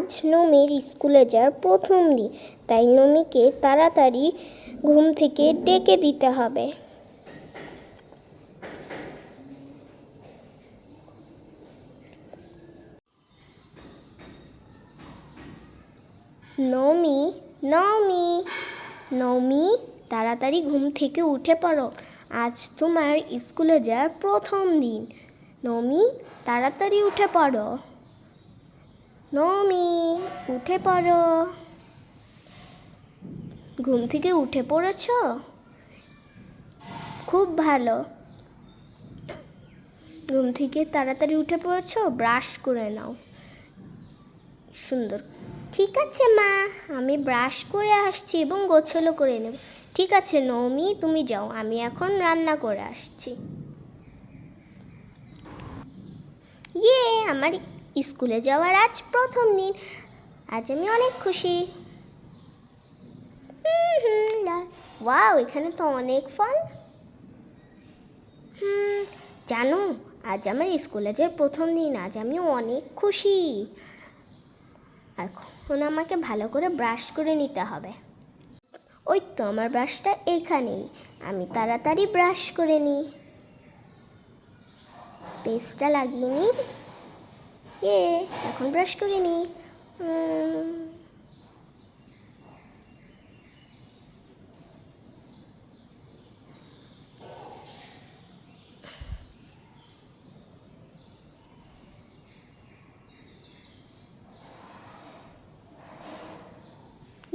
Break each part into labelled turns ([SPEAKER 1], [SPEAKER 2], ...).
[SPEAKER 1] আজ নমির স্কুলে যাওয়ার প্রথম দিন, তাই নমিকে তাড়াতাড়ি ঘুম থেকে ডেকে দিতে হবে। নমি নমি নমি, তাড়াতাড়ি ঘুম থেকে উঠে পড়ো। আজ তোমার স্কুলে যাওয়ার প্রথম দিন। নমি, তাড়াতাড়ি উঠে পড়ো। নমি, উঠে পড়ো। ঘুম থেকে উঠে পড়েছ? খুব ভালো। ঘুম থেকে তাড়াতাড়ি উঠে পড়েছ? ব্রাশ করে নাও। সুন্দর। ঠিক আছে, মা। আমি ব্রাশ করে আসছি এবং গোছলো করে নেব। ঠিক আছে, নৌমি, তুমি যাও। আমি এখন রান্না করে আসছি। ইয়ে আমার স্কুলে যাওয়ার আজ প্রথম দিন। আজ আমি অনেক খুশি। ওয়াও, এখানে তো অনেক ফল। হুম, জানো, আজ আমার স্কুলে যাওয়ার প্রথম দিন, আজ আমি অনেক খুশি। এখন আমাকে ভালো করে ব্রাশ করে নিতে হবে। ওই তো, আমার ব্রাশটা এখানেই। আমি তাড়াতাড়ি ব্রাশ করে নিই। পেস্টটা লাগিয়ে নিই। এ, এখন ব্রাশ করে নিই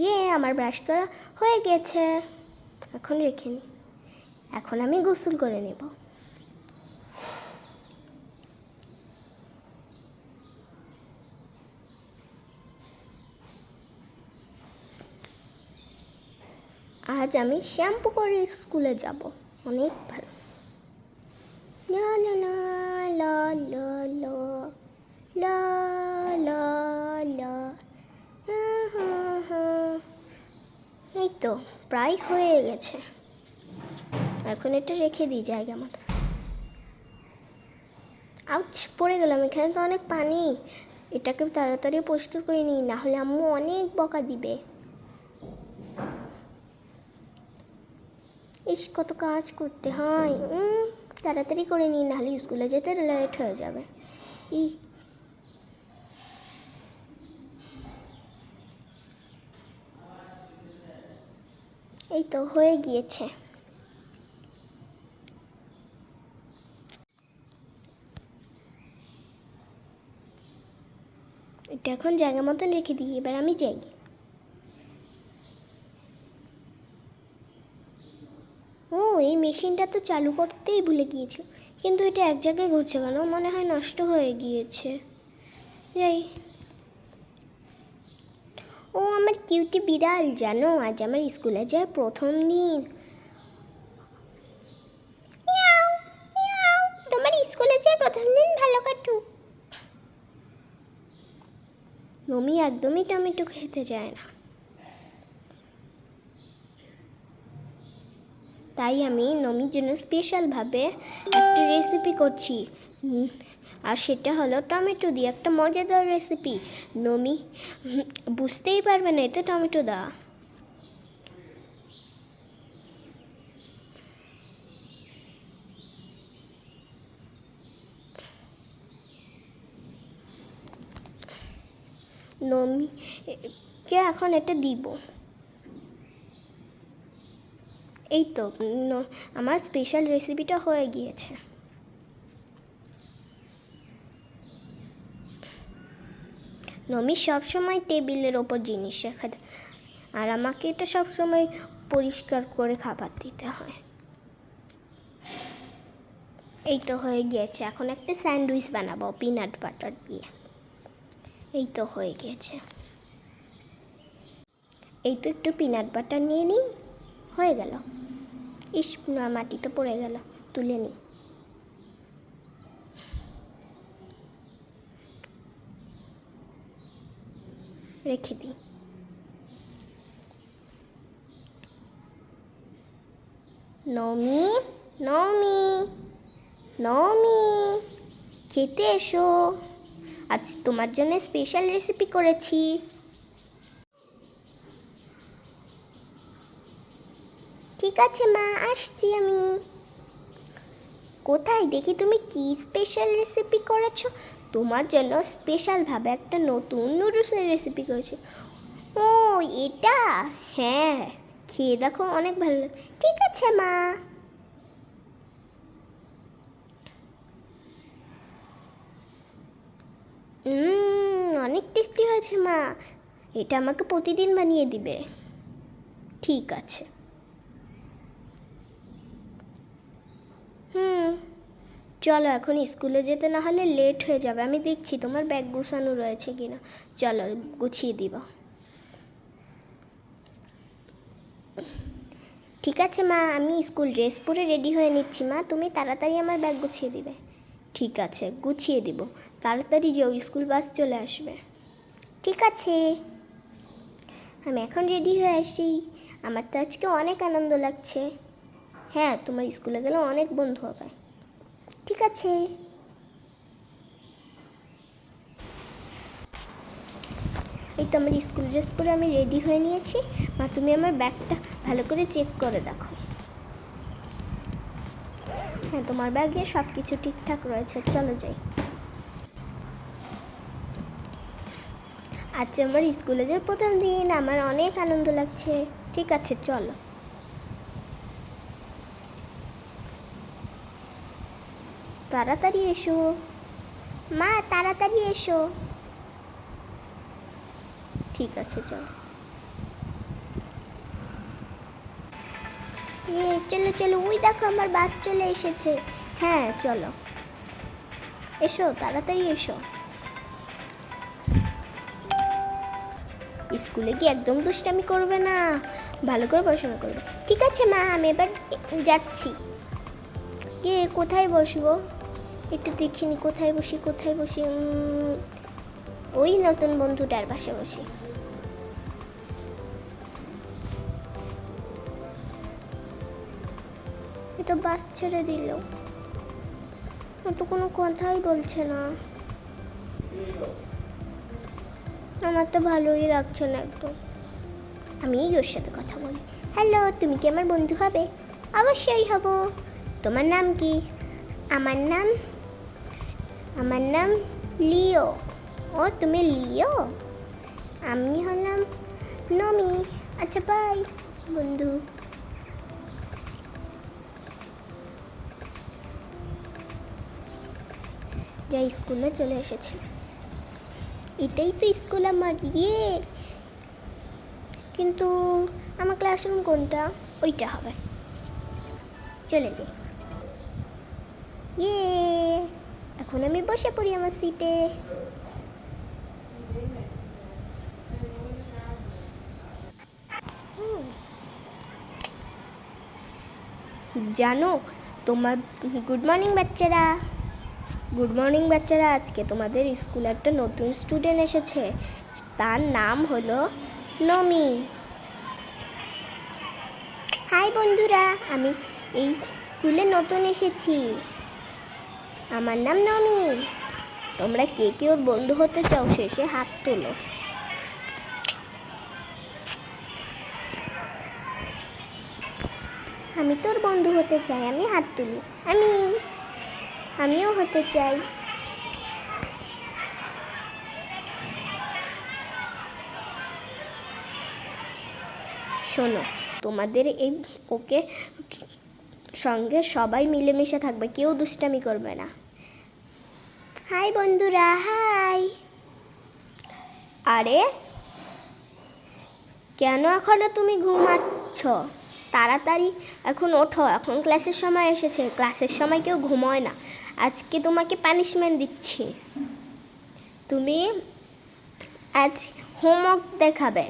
[SPEAKER 1] ইয়ে আমার ব্রাশ করা হয়ে গেছে। এখন রেখে নিই এখন আমি গোসল করে নেব। আজ আমি শ্যাম্পু করে স্কুলে যাব। অনেক ভালো। লা লা লা লা লা এই তো, প্রায় হয়ে গেছে। এখন এটা রেখে দিই জায়গা মতো। আউচ, পড়ে গেলাম। এখানে তো অনেক পানি। এটাকে তাড়াতাড়ি পরিষ্কার করে নিই। না হলে আম্মু অনেক বকা দিবে। ইস, কত কাজ করতে হয়। তাড়াতাড়ি করে নিই নাহলে স্কুলে যেতে লেট হয়ে যাবে। ই। এই তো, হয়ে গিয়েছে। এটা এখন জায়গা মতন রেখে দিই, এবার আমি যাই ও এই মেশিনটা তো চালু করতেই ভুলে গিয়েছিল। কিন্তু এটা এক জায়গায় ঘুরছে কেন? মনে হয় নষ্ট হয়ে গিয়েছে। যাই। ও আমার কিউটি বিড়াল জানো? আজ আমার স্কুলে যাওয়ার প্রথম দিন। তোমার স্কুলে যাওয়ার প্রথম দিন ভালো কাটুক। নমি একদমই টমেটো খেতে চায় না। তাই আমি নমির জন্য স্পেশালভাবে একটা রেসিপি করছি। আর সেটা হলো টমেটো দিয়ে একটা মজাদার রেসিপি নমি বুঝতেই পারবে না এতে টমেটো দেওয়া। নমিকে এখন এটা দিব। এই তো আমার স্পেশাল রেসিপিটা হয়ে গিয়েছে। নমি সবসময় টেবিলের ওপর জিনিস রেখে দেয়। আর আমাকে এটা সবসময় পরিষ্কার করে খাবার দিতে হয়। এই তো হয়ে গিয়েছে। এখন একটা স্যান্ডউইচ বানাবো পিনাট বাটার দিয়ে। এই তো হয়ে গিয়েছে। এই তো একটু পিনাট বাটার নিয়ে নিই। হয়ে গেল। ইস না মাটিতে পড়ে গেল। তুলে নিই রেখে দিই নমি নমি নমি, খেতে এসো। আজ তোমার জন্য স্পেশাল রেসিপি করেছি। ঠিক আছে, মা, আসছি আমি। কোথায়? দেখি তুমি কি স্পেশাল রেসিপি করেছ? তোমার জন্য স্পেশালভাবে একটা নতুন নুডলসের রেসিপি করেছি। ও, এটা? হ্যাঁ খেয়ে দেখো অনেক ভালো লাগে। ঠিক আছে, মা। অনেক টেস্টি হয়েছে, মা। এটা আমাকে প্রতিদিন বানিয়ে দিবে। ঠিক আছে। হুম। চলো এখন স্কুলে যেতে না হলে লেট হয়ে যাবে। আমি দেখছি তোমার ব্যাগ গুছানো রয়েছে কিনা। চলো গুছিয়ে দিব। ঠিক আছে মা, আমি স্কুল ড্রেস পরে রেডি হয়ে নিচ্ছি মা। তুমি তাড়াতাড়ি আমার ব্যাগ গুছিয়ে দিবে। ঠিক আছে, গুছিয়ে দিব। তাড়াতাড়ি যেও, স্কুল বাস চলে আসবে। ঠিক আছে। আমি এখন রেডি হয়ে আসি। আমার তো আজকে অনেক আনন্দ লাগছে। হ্যাঁ তোমার স্কুলে গেলে অনেক বন্ধু হবে। ঠিক আছে। এই তো আমার স্কুল ড্রেস পরে আমি রেডি হয়ে নিয়েছি। মা, তুমি আমার ব্যাগটা ভালো করে চেক করে দেখো। হ্যাঁ তোমার ব্যাগে সব কিছু ঠিকঠাক রয়েছে। চলো যাই। আজকে আমার স্কুলে যে প্রথম দিন, আমার অনেক আনন্দ লাগছে। ঠিক আছে, চলো। তাড়াতাড়ি এসো। মা, তাড়াতাড়ি এসো। ঠিক আছে, চলো। এ, চলো চলো, ওই দেখো আমার বাস চলে এসেছে। হ্যাঁ চলো। এসো, তাড়াতাড়ি এসো। স্কুলে কি একদম দুষ্টামি করবে না। ভালো করে পড়াশোনা করবে। ঠিক আছে, মা, আমি এবার যাচ্ছি। কে, কোথায় বসবো? একটু দেখিনি কোথায় বসি কোথায় বসি ওই নতুন বন্ধুটার পাশে বসি। এটা বাস ছেড়ে দিল। ও তো কোনো কথাই বলছে না। আমার তো ভালোই লাগছে না একদম। আমি ওর সাথে কথা বলি। হ্যালো, তুমি কি আমার বন্ধু হবে? অবশ্যই হব। তোমার নাম কি? আমার নাম আমার নাম লিও। ও, তুমি লিও? আমি হলাম নমি। আচ্ছা বাই বন্ধু। যা স্কুলে চলে এসেছি। এটাই তো স্কুল আমার ইয়ে। কিন্তু আমার ক্লাসরুম কোনটা? ওইটা হবে। চলে যাই। ইয়ে। এখন আমি বসে পড়ি আমার সিটে জানো, তোমার গুড মর্নিং বাচ্চারা। গুড মর্নিং বাচ্চারা, আজকে তোমাদের স্কুলে একটা নতুন স্টুডেন্ট এসেছে। তার নাম হলো নমি। হাই বন্ধুরা, আমি এই স্কুলে নতুন এসেছি। আমার নাম নমি তোমরা কে কে ওর বন্ধু হতে চাও শেষে হাত তোলো। আমি তোর বন্ধু হতে চাই, আমি হাত তুলি। আমি, আমিও হতে চাই। শোনো, তোমাদের এই ওকে সঙ্গে সবাই মিলেমিশে থাকবে, কেউ দুষ্টামি করবে না। হাই বন্ধুরা, হাই। আরে, কেন এখনও তুমি ঘুমাচ্ছ? তাড়াতাড়ি এখন ওঠো, এখন ক্লাসের সময় এসেছে। ক্লাসের সময় কেউ ঘুমোয় না। আজকে তোমাকে পানিশমেন্ট দিচ্ছি। তুমি আজ হোমওয়ার্ক দেখাবে।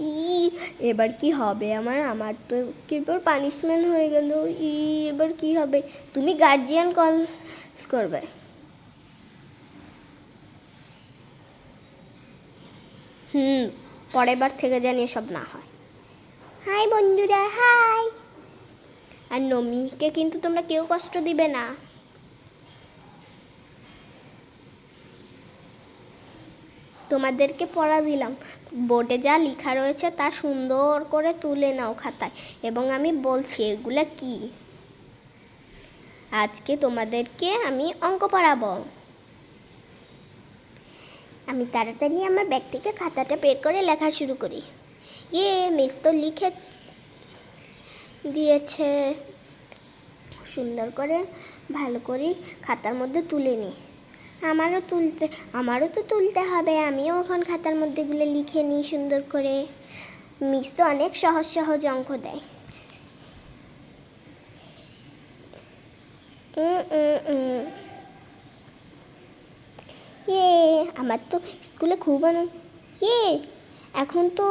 [SPEAKER 1] ই, এবার কি হবে আমার? আমার তো এবার পানিশমেন্ট হয়ে গেল। ই, এবার কি হবে? তুমি গার্জিয়ান কল করবে। হুম পরের বার থেকে জানি সব না হয়। হাই বন্ধুরা, হাই। আর নমিকে কিন্তু তোমরা কেউ কষ্ট দিবে না। তোমাদেরকে পড়া দিলাম। বোর্ডে যা লেখা রয়েছে তা সুন্দর করে তুলে নাও খাতায়। এবং আমি বলছি, এগুলা কি? আজকে তোমাদেরকে আমি অঙ্ক পড়াবো। আমি তাড়াতাড়ি আমার ব্যাগ থেকে খাতাটা বের করে লেখা শুরু করি। ইয়ে মিস তো লিখে দিয়েছে। সুন্দর করে ভালো করে খাতার মধ্যে তুলে নিই আমারও তুলতে আমারও তো তুলতে হবে। আমিও ওখান খাতার মধ্যে এগুলো লিখে নিই সুন্দর করে। মিস তো অনেক সহজ সহজ অঙ্ক দেয়। উম, উম, উম। ইয়ে আমার তো স্কুলে খুব আনন্দ ইয়ে এখন তো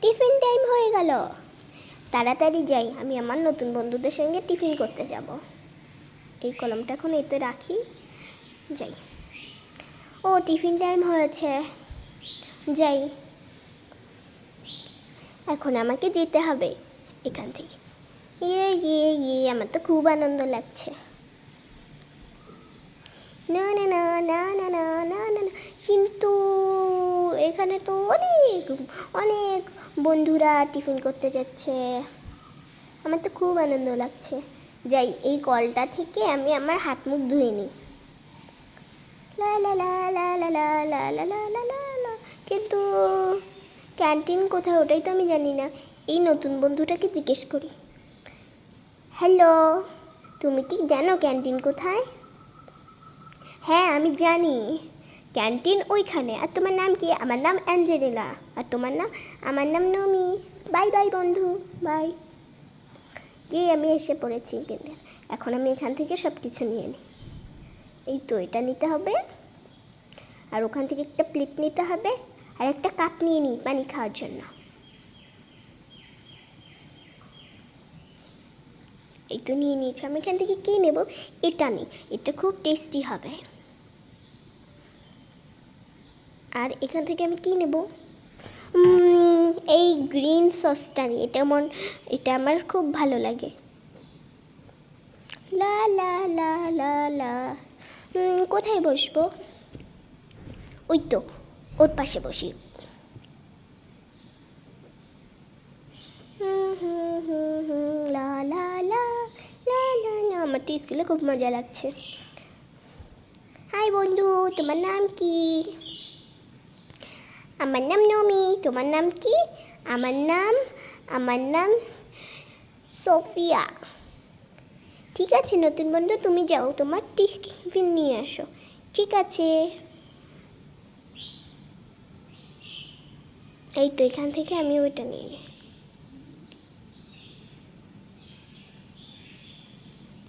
[SPEAKER 1] টিফিন টাইম হয়ে গেল। তাড়াতাড়ি যাই, আমি আমার নতুন বন্ধুদের সঙ্গে টিফিন করতে যাব। এই কলমটা এখন এতে রাখি, যাই। ও, টিফিন টাইম হয়েছে, যাই। এখন আমাকে যেতে হবে এখান থেকে। ইয়ে ইয়ে ইয়ে আমার তো খুব আনন্দ লাগছে। না না না না না না না না না কিন্তু এখানে তো অনেক অনেক বন্ধুরা টিফিন করতে যাচ্ছে আমার তো খুব আনন্দ লাগছে যাই এই কলটা থেকে আমি আমার হাত মুখ ধুয়ে নিই লা লা লা লা লা লা লা লা লা লা লা লা। কিন্তু ক্যান্টিন কোথায় ওটাই তো আমি জানি না এই নতুন বন্ধুটাকে জিজ্ঞেস করি হ্যালো তুমি কি জানো ক্যান্টিন কোথায় হ্যাঁ আমি জানি। ক্যান্টিন ওইখানে। আর তোমার নাম কি? আমার নাম অ্যাঞ্জেলিনা। আর তোমার নাম? আমার নাম নমি। বাই বাই বন্ধু। বাই। কি আমি এসে পড়েছি কিন্তু এখন আমি এখান থেকে সব কিছু নিয়ে নিই। এই তো, এটা নিতে হবে। আর ওখান থেকে একটা প্লেট নিতে হবে। আর একটা কাপ নিয়ে নিই পানি খাওয়ার জন্য। এই তো নিয়ে নিয়েছি। আমি এখান থেকে কী নেব? এটা নিই। এটা খুব টেস্টি হবে। আর এখান থেকে আমি কী নেব? এই গ্রিন সসটা নিই এটা মন, এটা আমার খুব ভালো লাগে। লা লা লা লা লা। কোথায় বসবো? ওই তো, ওর পাশে বসি। লা লা লা লা লা। আমার তো স্কুলে খুব মজা লাগছে। হাই বন্ধু, তোমার নাম কি? আমার নাম নমি, তোমার নাম কি? আমার নাম আমার নাম সোফিয়া। ঠিক আছে, নতুন বন্ধু, তুমি যাও, তোমার টিফিন নিয়ে আসো। ঠিক আছে। এই তো, এখান থেকে আমি ওইটা নিয়ে নিই।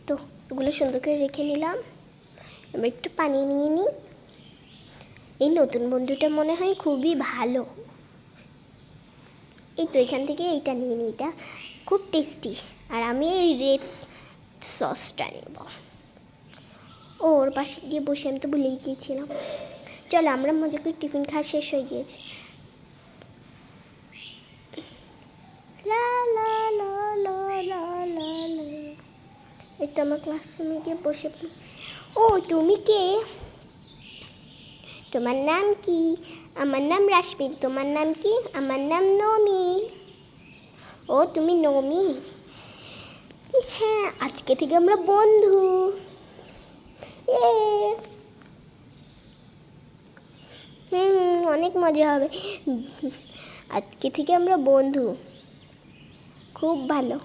[SPEAKER 1] তো, এগুলো সুন্দর করে রেখে নিলাম। এবার একটু পানি নিয়ে নিই। এই নতুন বন্ধুটা মনে হয় খুবই ভালো। এই তো এখান থেকে এইটা নিয়ে নিই এটা খুব টেস্টি আর আমি এই রেড সসটা নেব। ও, ওর পাশে গিয়ে বসে আমি তো ভুলেই গিয়েছিলাম। চলো, আমরা মজা করে, টিফিন খাওয়া শেষ হয়ে গিয়েছে। এই তো আমার ক্লাসরুমে গিয়ে বসে ও, তুমি কে? তোমার নাম কি? আমার নাম রাশমিন, তোমার নাম কি? আমার নাম নমি ও, তুমি নমি হ্যাঁ আজকে থেকে আমরা বন্ধু। হুম, অনেক মজা হবে। আজকে থেকে আমরা বন্ধু। খুব ভালো।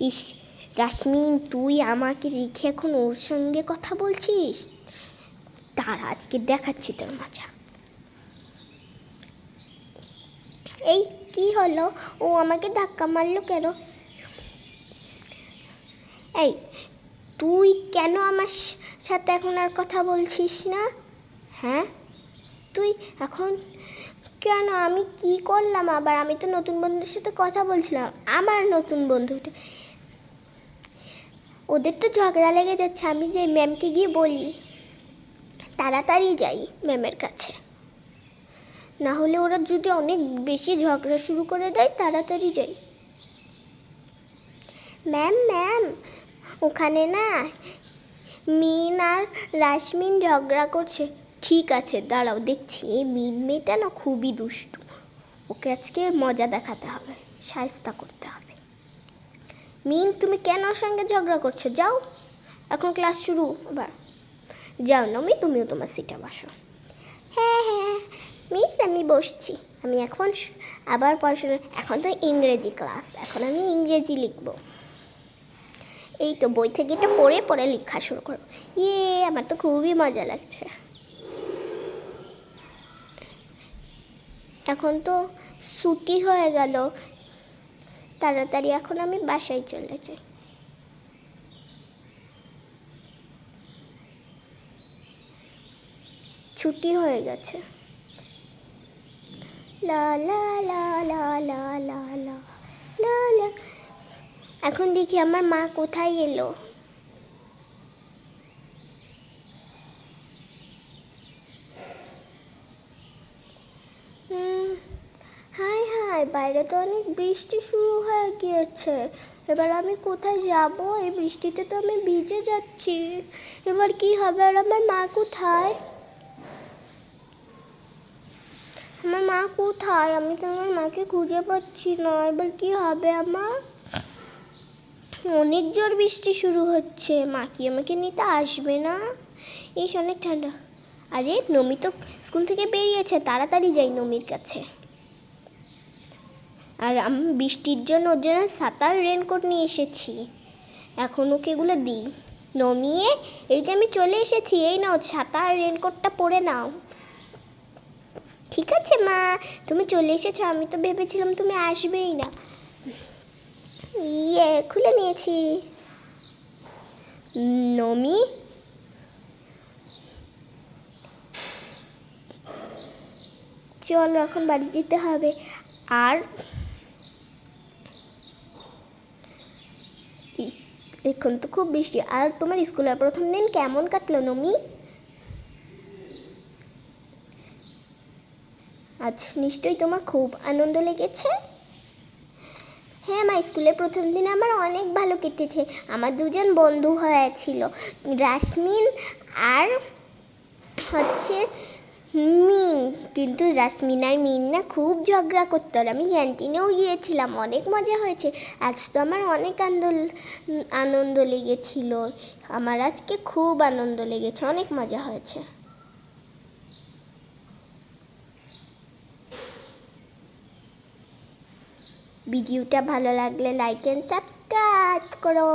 [SPEAKER 1] ইস, রাশমিন, তুই আমাকে রেখে এখন ওর সঙ্গে কথা বলছিস? তার আজকে দেখাচ্ছি তোর মজা। এই কি হলো? ও আমাকে ধাক্কা মারলো কেন? এই, তুই কেন আমার সাথে এখন আর কথা বলছিস না? হ্যাঁ? তুই এখন কেন? আমি কি করলাম আবার? আমি তো নতুন বন্ধুদের সাথে কথা বলছিলাম। আমার নতুন বন্ধুটা। ওদের তো ঝগড়া লেগে যাচ্ছে। আমি যে ম্যামকে গিয়ে বলি। তাড়াতাড়ি যাই ম্যামের কাছে। না হলে ওরা যদি অনেক বেশি ঝগড়া শুরু করে দেয়, তাড়াতাড়ি যাই। ম্যাম ম্যাম, ওখানে না মিন আর রাশমিন ঝগড়া করছে। ঠিক আছে, দাঁড়াও, দেখছি। এই মিন মেয়েটা না খুবই দুষ্টু। ওকে আজকে মজা দেখাতে হবে, সায়স্তা করতে হবে। মিন, তুমি কেন ওর সঙ্গে ঝগড়া করছ? যাও, এখন ক্লাস শুরু আবার যাও নমি, তুমিও তোমার সিটে বসো। হ্যাঁ হ্যাঁ মিস আমি বসছি। আমি এখন আবার পড়াশোনা, এখন তো ইংরেজি ক্লাস এখন আমি ইংরেজি লিখব। এই তো বই থেকে এটা পড়ে পড়ে লেখা শুরু করো ইয়ে আমার তো খুবই মজা লাগছে। এখন তো ছুটি হয়ে গেল। তাড়াতাড়ি এখন আমি বাসায় চলে যাই। ছুটি হয়ে গেছে। লা লা লা লা লা লা এখন দেখি আমার মা কোথায় এলো। হাই হাই বাইরে তো অনেক বৃষ্টি শুরু হয়ে গিয়েছে। এবার আমি কোথায় যাব? এই বৃষ্টিতে তো আমি ভিজে যাচ্ছি। এবার কি হবে? আর আমার মা কোথায় আমার মা কোথায়? আমি তো আমার মাকে খুঁজে পাচ্ছি না। এবার কি হবে আমার? অনেক জোর বৃষ্টি শুরু হচ্ছে। মা কি আমাকে নিতে আসবে না? এই অনেক ঠান্ডা। আরে, নমি তো স্কুল থেকে বেরিয়েছে। তাড়াতাড়ি যাই নমির কাছে। আর আমি বৃষ্টির জন্য ওর জন্য সাঁতার রেনকোট নিয়ে এসেছি। এখন ওকে এগুলো দিই। নমিয়ে, এই যে আমি চলে এসেছি, এই নাও ছাতা আর রেনকোটটা পরে নাও। ঠিক আছে, মা। তুমি চলে এসেছ, আমি তো ভেবেছিলাম তুমি আসবেই না। ইয়ে খুলে নিয়েছি। নমি? চলো, এখন বাড়ি যেতে হবে। আর এখন তো খুব বৃষ্টি। আর তোমার স্কুলের প্রথম দিন কেমন কাটলো, নমি? আজ নিশ্চয়ই তোমার খুব আনন্দ লেগেছে। হ্যাঁ মা, স্কুলের প্রথম দিন আমার অনেক ভালো কেটেছে। আমার দুজন বন্ধু হয়েছিল, রাসমিন আর হচ্ছে মিন। কিন্তু রাসমিন আর মিন না খুব ঝগড়া করতো আমি ক্যান্টিনেও গিয়েছিলাম, অনেক মজা হয়েছে। আজ তো আমার অনেক আনন্দ আনন্দ লেগেছিল। আমার আজকে খুব আনন্দ লেগেছে, অনেক মজা হয়েছে। ভিডিওটা ভালো লাগলে লাইক অ্যান্ড সাবস্ক্রাইব করো।